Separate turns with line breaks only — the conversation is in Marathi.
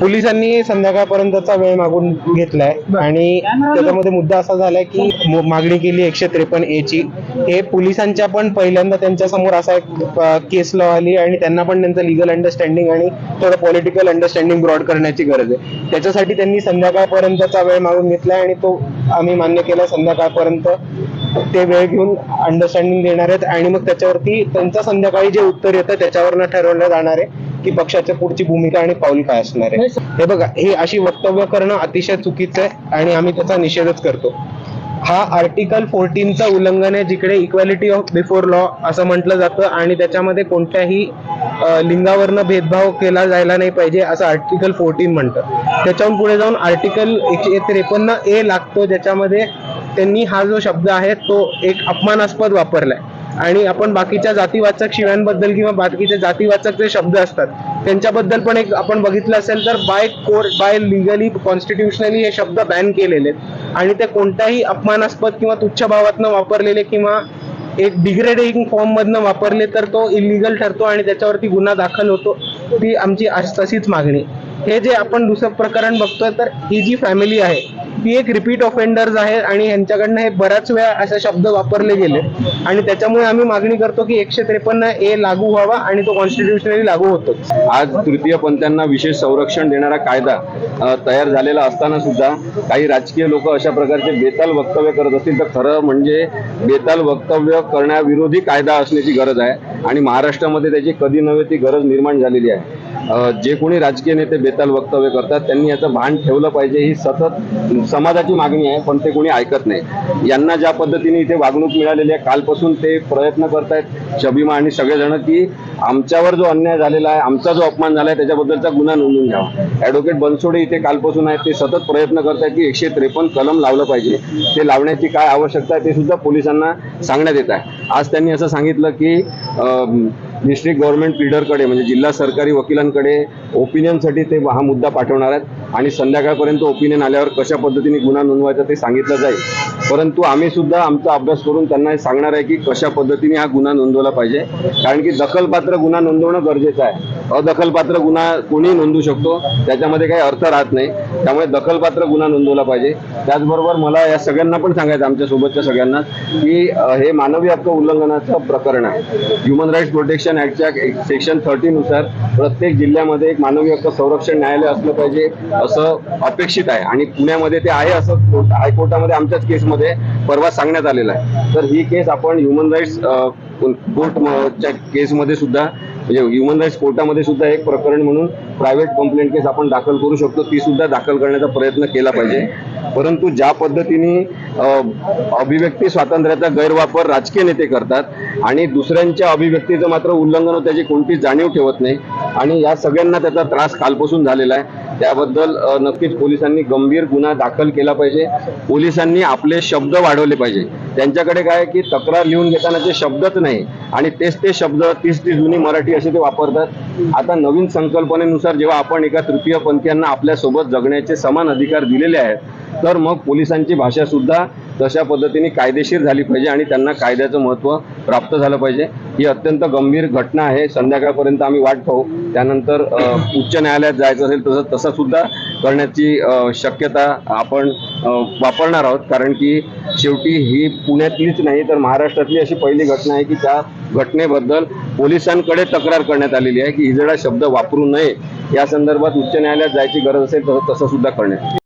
पोलिसांनी संध्याकाळपर्यंतचा वेळ मागून घेतलाय. आणि त्याच्यामध्ये मुद्दा असा झालाय की मागणी केली एकशे त्रेपन्न ए ची. हे पोलिसांच्या पण पहिल्यांदा त्यांच्यासमोर असा एक केस लॉ आली आणि त्यांना पण त्यांचं लिगल अंडरस्टँडिंग आणि थोडं पॉलिटिकल अंडरस्टँडिंग ब्रॉड करण्याची गरज आहे. त्याच्यासाठी त्यांनी संध्याकाळपर्यंतचा वेळ मागून घेतलाय आणि तो आम्ही मान्य केला संध्याकाळपर्यंत ते वेळ घेऊन अंडरस्टँडिंग देणार आहेत आणि मग त्याच्यावरती त्यांचं संध्याकाळी जे उत्तर येतं त्याच्यावरनं ठरवलं जाणार आहे की पक्षाच्या पुढची भूमिका आणि पाऊल काय असणार आहे. हे बघा हे अशी वक्तव्य करणं अतिशय चुकीचं आहे आणि आम्ही त्याचा निषेधच करतो. हा आर्टिकल फोर्टीनचं उल्लंघन आहे जिकडे इक्वॅलिटी ऑफ बिफोर लॉ असं म्हटलं जातं आणि त्याच्यामध्ये कोणत्याही लिंगावरनं भेदभाव केला जायला नाही पाहिजे असं आर्टिकल फोर्टीन म्हणतं. त्याच्याहून पुढे जाऊन आर्टिकल एकशे त्रेपन्न ए लागतो ज्याच्यामध्ये त्यांनी हा जो शब्द आहे तो एक अपमानास्पद वापरलाय. आणि आपण बाकीच्या जातीवाचक शिव्यांबद्दल किंवा बाकीच्या जातीवाचक जे शब्द असतात त्यांच्याबद्दल पण एक आपण बघितलं असेल तर by court by legally constitutionally हे शब्द बॅन केलेले आहेत. आणि ते कोणत्याही अपमानास्पद किंवा तुच्छ भावातनं वापरलेले किंवा एक डिग्रेडिंग फॉर्म मधनं वापरले तर तो इलिगल ठरतो आणि त्याच्यावरती गुन्हा दाखल होतो ती आमची तशीच मागणी. हे जे आपण दुसरं प्रकरण बघतोय तर ही जी फॅमिली आहे ती एक रिपीट ऑफेंडर्स आहे आणि यांच्याकडनं हे बऱ्याच वेळा असे शब्द वापरले गेले. आणि त्याच्यामुळे आम्ही मागणी करतो की एकशे त्रेपन्न ए लागू व्हावा आणि तो कॉन्स्टिट्युशनली लागू होतो.
आज तृतीय पंथांना विशेष संरक्षण देणारा कायदा तयार झालेला असताना सुद्धा काही राजकीय लोक अशा प्रकारचे बेताल वक्तव्य करत असतील तर खरं म्हणजे बेताल वक्तव्य करण्याविरोधी कायदा असण्याची गरज आहे. आणि महाराष्ट्रामध्ये त्याची कधी नव्हे ती गरज निर्माण झालेली आहे. जे कोणी राजकीय नेते बेताल वक्तव्य करतात त्यांनी याचं भान ठेवलं पाहिजे. ही सतत समाजाची मागणी आहे पण ते कोणी ऐकत नाही. यांना ज्या पद्धतीने इथे वागणूक मिळालेली आहे कालपासून ते प्रयत्न करतायत शबीमा आणि सगळेजण की आमच्यावर जो अन्याय झालेला आहे आमचा जो अपमान झाला आहे त्याच्याबद्दलचा गुन्हा नोंदवून घ्यावा. ॲडव्होकेट बनसोडे इथे कालपासून आहेत ते सतत प्रयत्न करतायत की एकशे त्रेपन्न कलम लावलं पाहिजे. ते लावण्याची काय आवश्यकता आहे ते सुद्धा पोलिसांना सांगण्यात येत आहे. आज त्यांनी असं सांगितलं की डिस्ट्रिक्ट गव्हर्नमेंट लीडरकडे म्हणजे जिल्हा सरकारी वकिलांकडे ओपिनियनसाठी ते हा मुद्दा पाठवणार आहेत. आणि संध्याकाळपर्यंत ओपिनियन आल्यावर कशा पद्धतीने गुन्हा नोंदवायचा ते सांगितलं जाईल. परंतु आम्ही सुद्धा आमचा अभ्यास करून त्यांना हे सांगणार आहे की कशा पद्धतीने हा गुन्हा नोंदवला पाहिजे. कारण की दखलपात्र गुन्हा नोंदवणं गरजेचं आहे. अदखलपात्र गुन्हा कोणीही नोंदवू शकतो. त्याच्यामध्ये काही अर्थ राहत नाही. त्यामुळे दखलपात्र गुन्हा नोंदवला पाहिजे. त्याचबरोबर मला या सगळ्यांना पण सांगायचं आमच्या सोबतच्या सगळ्यांना की हे मानवी हक्क उल्लंघनाचं प्रकरण आहे. ह्युमन राईट्स प्रोटेक्शन ऍक्टच्या सेक्शन थर्टी नुसार प्रत्येक जिल्ह्यामध्ये एक मानवी हक्क संरक्षण न्यायालय असलं पाहिजे. असं अपेक्षित आहे. आणि पुण्यामध्ये ते आहे असं हायकोर्टामध्ये आमच्याच केसमध्ये परवा सांगण्यात आलेलं आहे. तर ही केस आपण ह्युमन राईट्स कोर्टच्या केसमध्ये सुद्धा म्हणजे ह्युमन राईट्स कोर्टामध्ये सुद्धा एक प्रकरण म्हणून प्रायव्हेट कंप्लेंट केस आपण दाखल करू शकतो. ती सुद्धा दाखल करण्याचा प्रयत्न केला पाहिजे. परंतु ज्या पद्धतीने अभिव्यक्ती स्वातंत्र्याचा गैरवापर राजकीय नेते करतात आणि दुसऱ्यांच्या अभिव्यक्तीचं मात्र उल्लंघन त्याची कोणतीच जाणीव ठेवत नाही. आणि या सगळ्यांना त्याचा त्रास कालपासून झालेला आहे. त्याबद्दल नक्कीच पोलिसांनी गंभीर गुन्हा दाखल केला पाहिजे. पोलिसांनी आपले शब्द वाढवले पाहिजे. त्यांच्याकडे काय आहे की तक्रार लिहून घेताना ते शब्दच नाही आणि तेच ते शब्द तीस ती जुनी मराठी असे ते वापरतात. आता नवीन संकल्पनेनुसार जेव्हा आपण एका तृतीय पंथीयांना आपल्यासोबत जगण्याचे समान अधिकार दिलेले आहेत तर मग पोलिसांची भाषा सुद्धा तशा पद्धतीने कायदेशीर झाली पाहिजे आणि त्यांना कायद्याचं महत्त्व प्राप्त झालं पाहिजे. ही अत्यंत गंभीर घटना आहे. संध्याकाळपर्यंत आम्ही वाट पाहू. त्यानंतर उच्च न्यायालयात जायचं असेल तसं तसं सुद्धा करण्याची शक्यता आपण वापरणार आहोत. कारण की शेवटी ही पुण्यातलीच नाही तर महाराष्ट्रातली अशी पहिली घटना आहे की त्या घटनेबद्दल पोलिसांकडे तक्रार करण्यात आलेली आहे की हिजडा शब्द वापरू नये. या संदर्भात उच्च न्यायालयात जायची गरज असेल तर तसं सुद्धा करण्यात